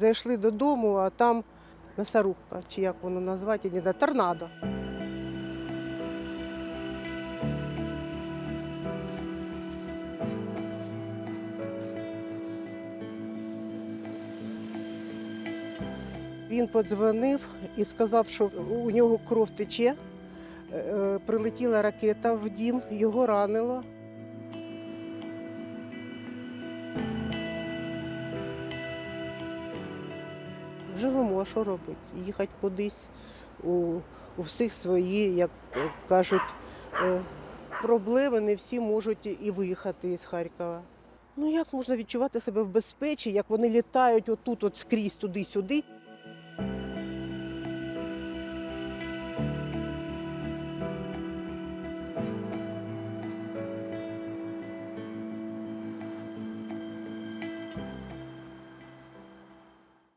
Зайшли додому, а там м'ясорубка, чи як воно назвати, не торнадо. Він подзвонив і сказав, що у нього кров тече. Е, Прилетіла ракета в дім, його ранило. Живемо, а що робити? Їхати кудись у, у всіх свої, як кажуть, е, проблеми, не всі можуть і виїхати із Харкова. Ну як можна відчувати себе в безпечі, як вони літають отут, от скрізь туди-сюди?